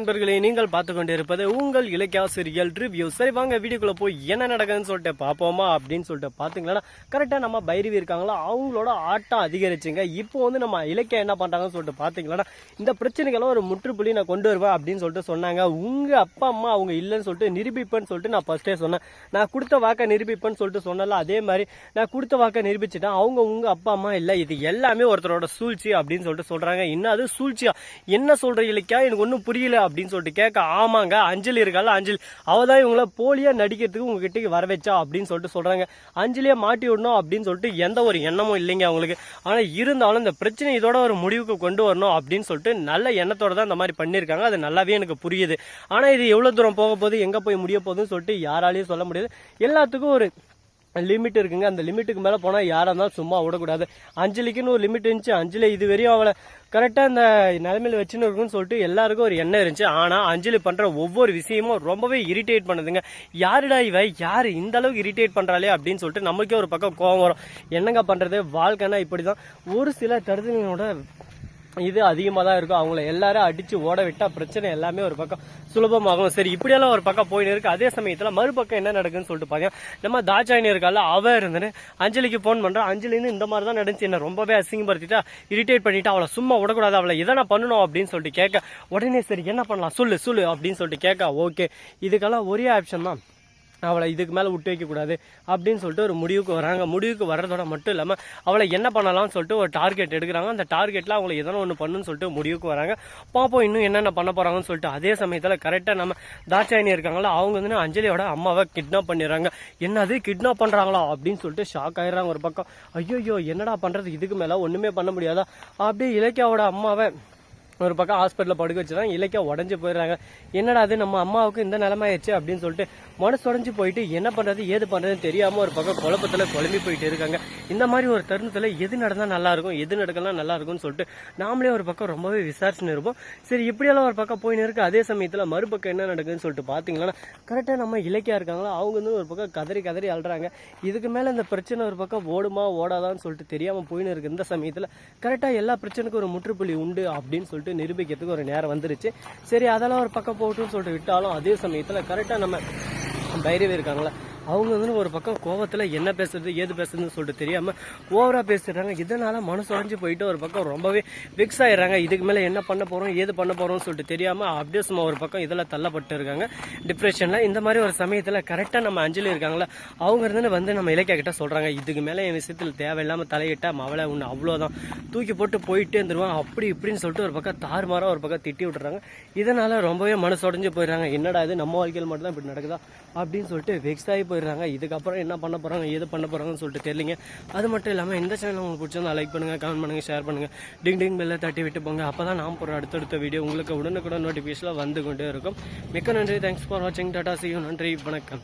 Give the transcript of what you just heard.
நண்பர்களே நீங்கள் பார்த்து கொண்டிருப்பது உங்கள் இலக்கியாசிரியல் ரிவ்யூ. சரி வாங்க வீடியோக்குள்ள போய் என்ன நடக்குதுன்னு சொல்லிட்டு பார்ப்போமா அப்படின்னு சொல்லிட்டு பார்த்தீங்கன்னா கரெக்டாக நம்ம பைரவி இருக்காங்களா? அவங்களோட ஆட்டம் அதிகரிச்சுங்க. இப்போ வந்து நம்ம இலக்கியம் என்ன பண்ணுறாங்கன்னு சொல்லிட்டு பார்த்தீங்கன்னா இந்த பிரச்சனைகளை ஒரு முற்றுப்புள்ளி நான் கொண்டு வருவேன் அப்படின்னு சொல்லிட்டு சொன்னாங்க. உங்கள் அப்பா அம்மா அவங்க இல்லைன்னு சொல்லிட்டு நிரூபிப்பேன்னு சொல்லிட்டு நான் ஃபஸ்ட்டே சொன்னேன். நான் கொடுத்த வாக்கை நிரூபிப்பேன்னு சொல்லிட்டு சொன்னல அதே மாதிரி நான் கொடுத்த வாக்கை நிரூபிச்சிட்டேன். அவங்க உங்கள் அப்பா அம்மா இல்லை இது எல்லாமே ஒருத்தரோட சூழ்ச்சி அப்படின்னு சொல்லிட்டு சொல்கிறாங்க இன்னும் அது சூழ்ச்சியா? என்ன சொல்கிற இலக்கியா எனக்கு ஒன்றும் புரியல அப்படின்னு சொல்லிட்டு கேட்க ஆமாங்க அஞ்சலி இருக்கால அஞ்சலி. அவ தான் இவங்கள போலியா நடிக்கிறதுக்கு உங்ககிட்ட வர வச்சா அப்படின்னு சொல்லிட்டு சொல்றாங்க. அஞ்சலியை மாட்டி விடணும் அப்படின்னு சொல்லிட்டு எந்த ஒரு எண்ணமும் இல்லைங்க அவங்களுக்கு. ஆனா இருந்தாலும் இந்த பிரச்சனை இதோட ஒரு முடிவுக்கு கொண்டு வரணும் அப்படின்னு சொல்லிட்டு நல்ல எண்ணத்தோட தான் இந்த மாதிரி பண்ணியிருக்காங்க. அது நல்லாவே எனக்கு புரியுது. ஆனா இது எவ்வளவு தூரம் போக போகுது எங்க போய் முடிய போகுதுன்னு சொல்லிட்டு யாராலையும் சொல்ல முடியாது. எல்லாத்துக்கும் ஒரு லிமிட் இருக்குங்க. அந்த லிமிட்டுக்கு மேலே போனால் யாராக இருந்தாலும் சும்மா விடக்கூடாது. அஞ்சலிக்குன்னு ஒரு லிமிட் இருந்துச்சு. அஞ்சலி இது வரையும் அவளை கரெக்டாக இந்த நிலைமையில வச்சுன்னு இருக்குன்னு சொல்லிட்டு எல்லாருக்கும் ஒரு எண்ணம் இருந்துச்சு. ஆனால் அஞ்சலி பண்ணுற ஒவ்வொரு விஷயமும் ரொம்பவே இரிட்டேட் பண்ணுதுங்க. யாருடா இவ? யார்? இந்த அளவுக்கு இரிட்டேட் பண்ணுறாளே அப்படின்னு சொல்லிட்டு நமக்கே ஒரு பக்கம் கோவம் வரும். என்னங்க பண்ணுறது வாழ்க்கைன்னா இப்படி தான் ஒரு சில தடுதலோட இது அதிகமாக தான் இருக்கும். அவங்கள எல்லாரும் அடிச்சு ஓட விட்டா பிரச்சனை எல்லாமே ஒரு பக்கம் சுலபமாகும். சரி இப்படியெல்லாம் ஒரு பக்கம் போயின்னு இருக்கு. அதே சமயத்தில் மறுபக்கம் என்ன நடக்குன்னு சொல்லிட்டு பார்த்தீங்கன்னா நம்ம தாச்சாயினி இருக்கால அவ இருந்துன்னு அஞ்சலிக்கு ஃபோன் பண்றா அஞ்சலின்னு இந்த மாதிரி தான் நடந்துச்சு. என்ன ரொம்பவே அசிங்கப்படுத்திட்டா இரிட்டேட் பண்ணிட்டு அவளை சும்மா விடக்கூடாது. அவளை இதை நான் பண்ணணும் அப்படின்னு சொல்லிட்டு கேட்க உடனே சரி என்ன பண்ணலாம்? சொல்லு சொல்லு அப்படின்னு சொல்லிட்டு கேட்க ஓகே இதுக்கெல்லாம் ஒரே ஆப்ஷன் தான். அவளை இதுக்கு மேலே விட்டு வைக்கக்கூடாது அப்படின்னு சொல்லிட்டு ஒரு முடிவுக்கு வராங்க. முடிவுக்கு வர்றதோட மட்டும் இல்லாமல் அவளை என்ன பண்ணலாம்னு சொல்லிட்டு ஒரு டார்கெட் எடுக்கிறாங்க. அந்த டார்கெட்டில் அவங்களை எதனா ஒன்று பண்ணுன்னு சொல்லிட்டு முடிவுக்கு வராங்க. பார்ப்போம் இன்னும் என்னென்ன பண்ண போகிறாங்கன்னு சொல்லிட்டு அதே சமயத்தில் கரெக்டாக நம்ம தாட்சாயணி இருக்காங்களா அவங்க வந்து அஞ்சலியோட அம்மாவை கிட்னாப் பண்ணிடுறாங்க. என்னது கிட்னாப் பண்ணுறாங்களா அப்படின்னு சொல்லிட்டு ஷாக் ஆயிடுறாங்க ஒரு பக்கம். ஐயோ என்னடா பண்ணுறது இதுக்கு மேலே ஒன்றுமே பண்ண முடியாதா? அப்படியே இலக்கியாவோட அம்மாவை ஒரு பக்கம் ஹாஸ்பிட்டலில் படுக்க வச்சுறாங்க இலக்கியா உடஞ்சி போயிடுறாங்க. என்னடா அது நம்ம அம்மாவுக்கு இந்த நிலமாயிடுச்சு அப்படின்னு சொல்லிட்டு மனசு உடஞ்சி போயிட்டு என்ன பண்றது ஏது பண்றதுன்னு தெரியாம ஒரு பக்கம் குழப்பத்துல குழம்பி போயிட்டு இருக்காங்க. இந்த மாதிரி ஒரு தருணத்துல எது நடந்தா நல்லா இருக்கும் எது நடக்கலாம் நல்லா இருக்கும்னு சொல்லிட்டு நாமளே ஒரு பக்கம் ரொம்பவே விசாரிச்சுன்னு இருப்போம். சரி இப்படியெல்லாம் ஒரு பக்கம் போயின்னு இருக்கு. அதே சமயத்துல மறுபக்கம் என்ன நடக்குதுன்னு சொல்லிட்டு பாத்தீங்கன்னா கரெக்டா நம்ம இலக்கியா இருக்காங்களோ அவங்க வந்து ஒரு பக்கம் கதறி கதறி அழுறாங்க. இதுக்கு மேல இந்த பிரச்சனை ஒரு பக்கம் ஓடுமா ஓடாதான்னு சொல்லிட்டு தெரியாம போயின்னு இருக்கு. இந்த சமயத்துல கரெக்டா எல்லா பிரச்சனைக்கும் ஒரு முற்றுப்புள்ளி உண்டு அப்படின்னு சொல்லிட்டு நிரூபிக்கிறதுக்கு ஒரு நேரம் வந்துருச்சு. சரி அதெல்லாம் ஒரு பக்கம் போட்டுன்னு சொல்லிட்டு விட்டாலும் அதே சமயத்தில் கரெக்டா நம்ம பைரவி இருக்காங்களா அவங்க வந்து ஒரு பக்கம் கோவத்தில் என்ன பேசுறது ஏது பேசுறதுன்னு சொல்லிட்டு தெரியாமல் ஓவராக பேசிடுறாங்க. இதனால் மனசு உடைஞ்சு போயிட்டு ஒரு பக்கம் ரொம்பவே பிக்ஸ் ஆகிடுறாங்க இதுக்கு மேலே என்ன பண்ண போகிறோம் ஏது பண்ண போகிறோம்னு சொல்லிட்டு தெரியாமல் அப்படியே சும்மா ஒரு பக்கம் இதில் தள்ளப்பட்டு இருக்காங்க. டிப்ரெஷனில் இந்த மாதிரி ஒரு சமயத்தில் கரெக்டாக நம்ம அஞ்சலி இருக்காங்களா அவங்க இருந்து வந்து நம்ம இலக்கிய கிட்ட சொல்கிறாங்க இதுக்கு மேலே என் விஷயத்தில் தேவையில்லாம தலையிட்டா மவளை ஒன்று அவ்வளோதான் தூக்கி போட்டு போயிட்டே இருந்துருவான். அப்படி இப்படின்னு சொல்லிட்டு ஒரு பக்கம் தாறுமாறாக ஒரு பக்கம் திட்டி விட்டுறாங்க. இதனால் ரொம்பவே மனசு உடஞ்சி போயிடுறாங்க. என்னடா இது? நம்ம வாழ்க்கையில் மட்டும் தான் இப்படி நடக்குதா? அப்படின்னு சொல்லிட்டு வெக்ஸ் ஆகி போயிடுறாங்க. இதுக்கப்புறம் என்ன பண்ண போகிறாங்க எது பண்ண போகிறாங்கன்னு சொல்லிட்டு தெரியலிங்க. அது மட்டும் இல்லாமல் இந்த சேனல் உங்களுக்கு பிடிச்சிருந்தா லைக் பண்ணுங்க கமெண்ட் பண்ணுங்க ஷேர் பண்ணுங்க. டிங் டிங் பெல்ல தட்டி விட்டு போங்க. அப்போ தான் நான் போகிற அடுத்தடுத்த வீடியோ உங்களுக்கு உடனுக்குடன் நோட்டிஃபிகேஷனில் வந்து கொண்டே இருக்கும். மிக்க நன்றி. தேங்க்ஸ் ஃபார் வாட்சிங் டாடா சி நன்றி. வணக்கம்.